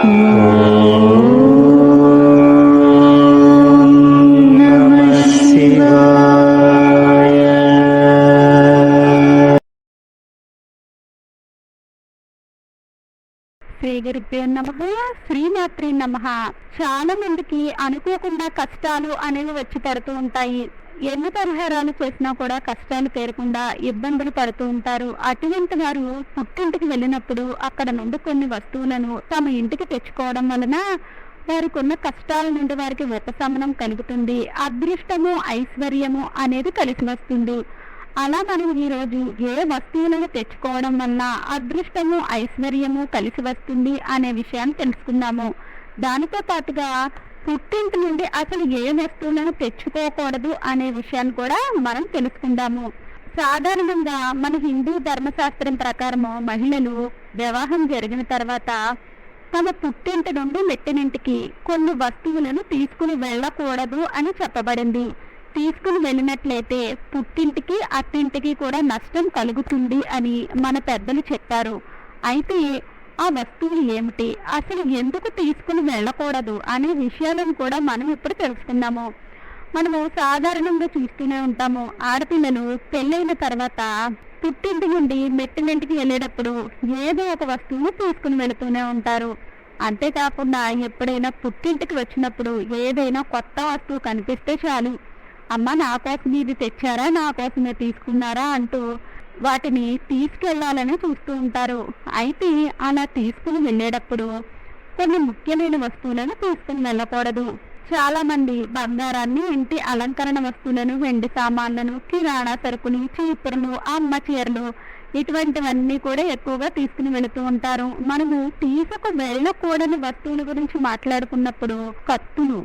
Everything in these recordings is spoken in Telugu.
శ్రీ గురుభ్యో నమ శ్రీమాత్రి నమ. చాలా మందికి అనుకోకుండా కష్టాలు అనేవి వచ్చి పెడుతూ ఉంటాయి. ఎన్ని పరిహారాలు చేసినా కూడా కష్టాలు తీరకుండా ఇబ్బందులు పడుతూ ఉంటారు. అటువంటి వారు పుట్టింటికి వెళ్ళినప్పుడు అక్కడ నుండి కొన్ని వస్తువులను తమ ఇంటికి తెచ్చుకోవడం వలన వారికి ఉన్న కష్టాల నుండి వారికి ఉపశమనం కలుగుతుంది. అదృష్టము ఐశ్వర్యము అనేది కలిసి వస్తుంది. అలా మనం ఈరోజు ఏ వస్తువులను తెచ్చుకోవడం వల్ల అదృష్టము ఐశ్వర్యము కలిసి వస్తుంది అనే విషయాన్ని తెలుసుకుందాము. దానితో పాటుగా పుట్టింటి నుండి అసలు ఏ వస్తువులను తెచ్చుకోకూడదు అనే విషయాన్ని కూడా మనం తెలుసుకుందాము. సాధారణంగా మన హిందూ ధర్మశాస్త్రం ప్రకారము మహిళలు వివాహం జరిగిన తర్వాత తమ పుట్టింటి నుండి మెట్టినింటికి కొన్ని వస్తువులను తీసుకుని వెళ్ళకూడదు అని చెప్పబడింది. తీసుకుని వెళ్ళినట్లయితే పుట్టింటికి అత్తింటికి కూడా నష్టం కలుగుతుంది అని మన పెద్దలు చెప్పారు. అయితే ఆ వస్తువులు ఏమిటి? అసలు ఎందుకు తీసుకుని వెళ్ళకూడదు అనే విషయాలను కూడా మనం ఇప్పుడు తెలుసుకుందాము. మనము సాధారణంగా చూస్తూనే ఉంటాము. ఆడపిల్లలు పెళ్ళైన తర్వాత పుట్టింటి నుండి మెట్టినింటికి వెళ్ళేటప్పుడు ఏదో ఒక వస్తువును తీసుకుని వెళుతూనే ఉంటారు. అంతేకాకుండా ఎప్పుడైనా పుట్టింటికి వచ్చినప్పుడు ఏదైనా కొత్త వస్తువు కనిపిస్తే చాలు. అమ్మ నా కోసం ఇది తెచ్చారా? నా కోసమే తీసుకున్నారా? అంటూ వాటిని తీసుకెళ్ళాలని చూస్తూ ఉంటారు. అయితే అలా తీసుకుని వెళ్ళేటప్పుడు కొన్ని ముఖ్యమైన వస్తువులను తీసుకుని వెళ్ళకూడదు. చాలా మంది బంగారాన్ని ఇంటి అలంకరణ వస్తువులను వెండి సామాన్లను కిరాణా సరుకులు చీపురులు అమ్మ చీరలు ఇటువంటివన్నీ కూడా ఎక్కువగా తీసుకుని వెళుతూ ఉంటారు. మనము తీసుకు వెళ్ళకూడని వస్తువుల గురించి మాట్లాడుకున్నప్పుడు కత్తులు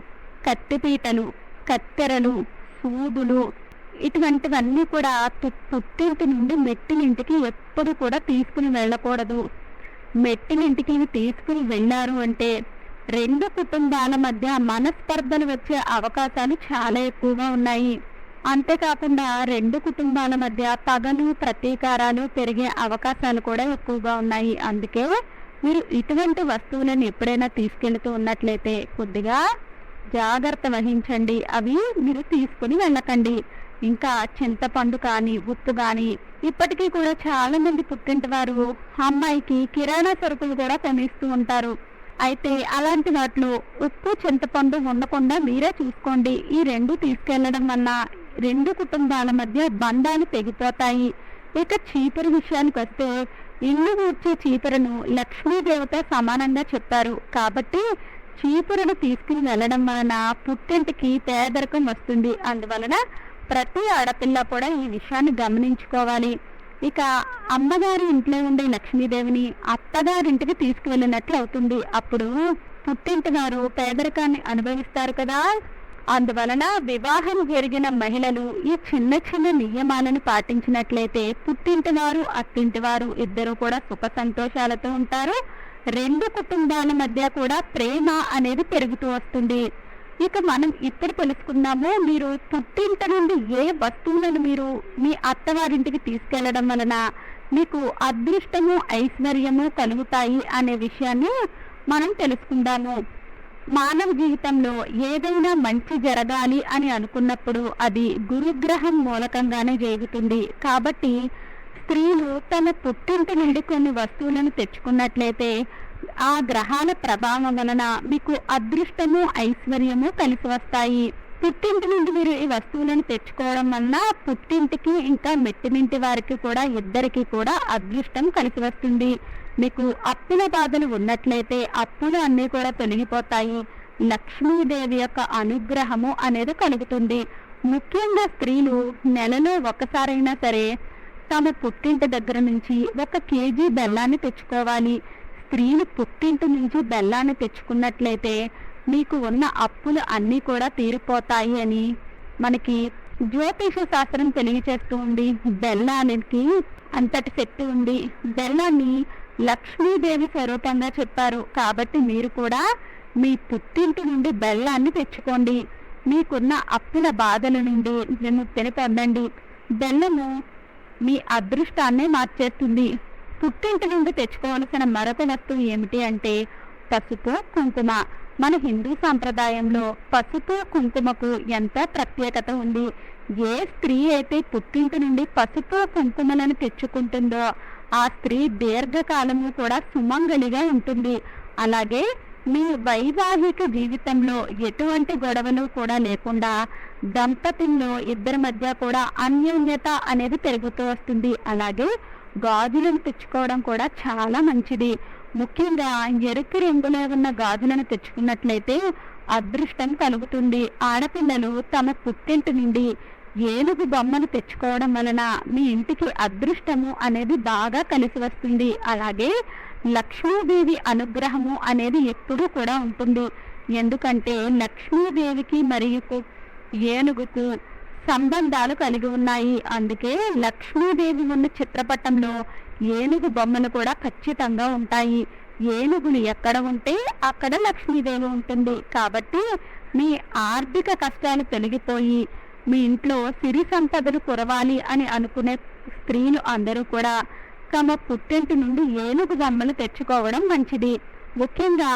కత్తిపీటలు కత్తెరలు సూదులు ఇటువంటివన్నీ కూడా పు- పుట్టింటి నుండి మెట్టినింటికి ఎప్పుడు కూడా తీసుకుని వెళ్ళకూడదు. మెట్టినింటికి ఇవి తీసుకుని వెళ్ళారు అంటే రెండు కుటుంబాల మధ్య మనస్పర్ధలు వచ్చే అవకాశాలు చాలా ఎక్కువగా ఉన్నాయి. అంతేకాకుండా రెండు కుటుంబాల మధ్య పగలు ప్రతీకారాలు పెరిగే అవకాశాలు కూడా ఎక్కువగా ఉన్నాయి. అందుకే మీరు ఇటువంటి వస్తువులను ఎప్పుడైనా తీసుకెళ్తూ ఉన్నట్లయితే కొద్దిగా జాగ్రత్త వహించండి. అవి మీరు తీసుకుని వెళ్ళకండి. ఇంకా చింతపండు కానీ ఉప్పు కానీ ఇప్పటికీ కూడా చాలా మంది పుట్టింటి వారు అమ్మాయికి కిరాణా సరుకులు కూడా కొనిస్తూ ఉంటారు. అయితే అలాంటి వాటిలో ఉప్పు చింతపండు ఉండకుండా మీరే చూసుకోండి. ఈ రెండు తీసుకెళ్ళడం వల్ల రెండు కుటుంబాల మధ్య బంధాలు తెగిపోతాయి. ఇక చీపురు విషయానికి వస్తే ఇల్లు ఊడ్చే చీపురును లక్ష్మీదేవత సమానంగా చెప్పారు. కాబట్టి చీపురును తీసుకుని వెళ్ళడం వలన పుట్టింటికి పేదరికం వస్తుంది. అందువలన ప్రతి ఆడపిల్ల కూడా ఈ విషయాన్ని గమనించుకోవాలి. ఇక అమ్మగారి ఇంట్లో ఉండే లక్ష్మీదేవిని అత్తగారింటికి తీసుకువెళ్ళినట్లు అవుతుంది. అప్పుడు పుట్టింటి వారు పేదరికాన్ని అనుభవిస్తారు కదా. అందువలన వివాహం జరిగిన మహిళలు ఈ చిన్న చిన్న నియమాలను పాటించినట్లయితే పుట్టింటి వారు అత్తింటి వారు ఇద్దరు కూడా సుఖ సంతోషాలతో ఉంటారు. రెండు కుటుంబాల మధ్య కూడా ప్రేమ అనేది పెరుగుతూ వస్తుంది. ఇక మనం ఇప్పుడు తెలుసుకుందాము మీరు పుట్టింట నుండి ఏ వస్తువులను మీరు మీ అత్తవారింటికి తీసుకెళ్ళడం వలన మీకు అదృష్టము ఐశ్వర్యము కలుగుతాయి అనే విషయాన్ని మనం తెలుసుకుందాము. మానవ జీవితంలో ఏదైనా మంచి జరగాలి అని అనుకున్నప్పుడు అది గురుగ్రహం మూలకంగానే జరుగుతుంది. కాబట్టి స్త్రీలు తన పుట్టింటి నుండి కొన్ని వస్తువులను తెచ్చుకున్నట్లయితే ఆ గ్రహాల ప్రభావం వలన మీకు అదృష్టము ఐశ్వర్యము కలిసి వస్తాయి. పుట్టింటి నుండి మీరు ఈ వస్తువులను తెచ్చుకోవడం వలన పుట్టింటికి ఇంకా మెట్టినింటి వారికి కూడా ఇద్దరికి కూడా అదృష్టం కలిసి వస్తుంది. మీకు అప్పుల బాధలు ఉన్నట్లయితే అప్పులు అన్నీ కూడా తొలగిపోతాయి. లక్ష్మీదేవి యొక్క అనుగ్రహము అనేది కలుగుతుంది. ముఖ్యంగా స్త్రీలు నెలలో ఒకసారైనా సరే తమ పుట్టింటి దగ్గర నుంచి ఒక కేజీ బెల్లాన్ని తెచ్చుకోవాలి. స్త్రీలు పుట్టింటి నుంచి బెల్లాన్ని తెచ్చుకున్నట్లయితే మీకు ఉన్న అప్పులు అన్నీ కూడా తీరిపోతాయి అని మనకి జ్యోతిష శాస్త్రం తెలియచేస్తూ ఉంది. బెల్లానికి అంతటి శక్తి ఉంది. బెల్లాన్ని లక్ష్మీదేవి స్వరూపంగా చెప్పారు. కాబట్టి మీరు కూడా మీ పుట్టింటి నుండి బెల్లాన్ని తెచ్చుకోండి. మీకున్న అప్పుల బాధల నుండి విముక్తిని పొందండి బెల్లము మీ అదృష్టాన్ని మార్చేస్తుంది. పుట్టింటి నుండి తెచ్చుకోవలసిన మరొక వస్తువు ఏమిటి అంటే పసుపు కుంకుమ. మన హిందూ సాంప్రదాయంలో పసుపు కుంకుమకు ఎంత ప్రత్యేకత ఉంది? ఏ స్త్రీ అయితే పుట్టింటి నుండి పసుపు కుంకుమలను తెచ్చుకుంటుందో ఆ స్త్రీ దీర్ఘకాలము కూడా సుమంగళిగా ఉంటుంది. అలాగే మీ వైవాహిక జీవితంలో ఎటువంటి గొడవలు కూడా లేకుండా దంపతుల్లో ఇద్దరి మధ్య కూడా అన్యోన్యత అనేది పెరుగుతూ వస్తుంది. అలాగే గాజులను తెచ్చుకోవడం కూడా చాలా మంచిది. ముఖ్యంగా ఎరుకు రంగులో ఉన్న గాజులను తెచ్చుకున్నట్లయితే అదృష్టం కలుగుతుంది. ఆడపిల్లలు తమ పుట్టింటి నుండి ఏనుగు బొమ్మను తెచ్చుకోవడం వలన మీ ఇంటికి అదృష్టము అనేది బాగా కలిసి వస్తుంది. అలాగే లక్ష్మీదేవి అనుగ్రహము అనేది ఎప్పుడూ కూడా ఉంటుంది. ఎందుకంటే లక్ష్మీదేవికి మరియు ఏనుగుకు సంబంధాలు కలిగి ఉన్నాయి. అందుకే లక్ష్మీదేవి ఉన్న చిత్రపటంలో ఏనుగు బొమ్మలు కూడా ఖచ్చితంగా ఉంటాయి. ఏనుగులు ఎక్కడ ఉంటే అక్కడ లక్ష్మీదేవి ఉంటుంది. కాబట్టి మీ ఆర్థిక కష్టాలు తొలగిపోయి మీ ఇంట్లో సిరి సంపదలు కురవాలి అని అనుకునే స్త్రీలు అందరూ కూడా తమ పుట్టింటి నుండి ఏనుగు బొమ్మలు తెచ్చుకోవడం మంచిది. ముఖ్యంగా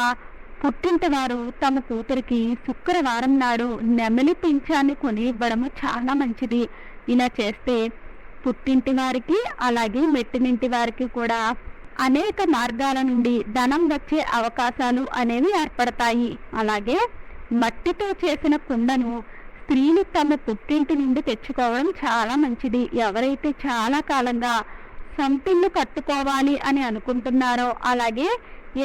పుట్టింటివారు తమ కూతురికి శుక్రవారం నాడు నెమలి పింఛాన్ని కొని ఇవ్వడము చాలా మంచిది. ఇలా చేస్తే పుట్టింటి వారికి అలాగే మెట్టినింటి వారికి కూడా అనేక మార్గాల నుండి ధనం వచ్చే అవకాశాలు అనేవి ఏర్పడతాయి. అలాగే మట్టితో చేసిన కుండను స్త్రీలు తమ పుట్టింటి నుండి తెచ్చుకోవడం చాలా మంచిది. ఎవరైతే చాలా కాలంగా సొంతిల్లు కట్టుకోవాలి అని అనుకుంటున్నారో అలాగే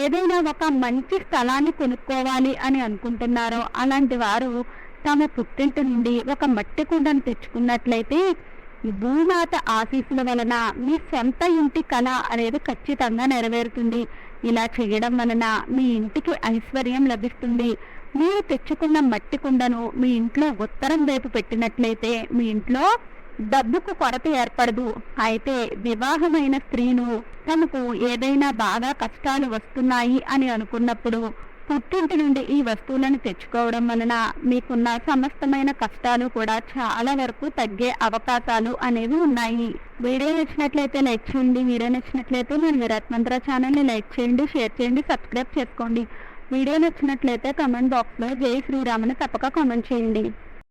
ఏదైనా ఒక మంచి స్థలాన్ని కొనుక్కోవాలి అని అనుకుంటున్నారో అలాంటి వారు తమ పుట్టింటి నుండి ఒక మట్టి కుండను తెచ్చుకున్నట్లయితే భూమాత ఆశీస్సుల వలన మీ సొంత ఇంటి కళ అనేది ఖచ్చితంగా నెరవేరుతుంది. ఇలా చేయడం వలన మీ ఇంటికి ఐశ్వర్యం లభిస్తుంది. మీరు తెచ్చుకున్న మట్టి కుండను మీ ఇంట్లో ఉత్తరం వైపు పెట్టినట్లయితే మీ ఇంట్లో డబ్బుకు కొరత ఏర్పడదు. అయితే వివాహమైన స్త్రీను తనకు ఏదైనా బాగా కష్టాలు వస్తున్నాయి అని అనుకున్నప్పుడు పుట్టింటి నుండి ఈ వస్తువులను తెచ్చుకోవడం వలన మీకున్న సమస్తమైన కష్టాలు కూడా చాలా వరకు తగ్గే అవకాశాలు అనేవి ఉన్నాయి. వీడియో నచ్చినట్లయితే లైక్ చేయండి వీడియో నచ్చినట్లయితే నేను విరాట్ మంత్ర ఛానల్ని లైక్ చేయండి షేర్ చేయండి సబ్స్క్రైబ్ చేసుకోండి. వీడియో నచ్చినట్లయితే కమెంట్ బాక్స్లో జై శ్రీరామని తప్పక కామెంట్ చేయండి.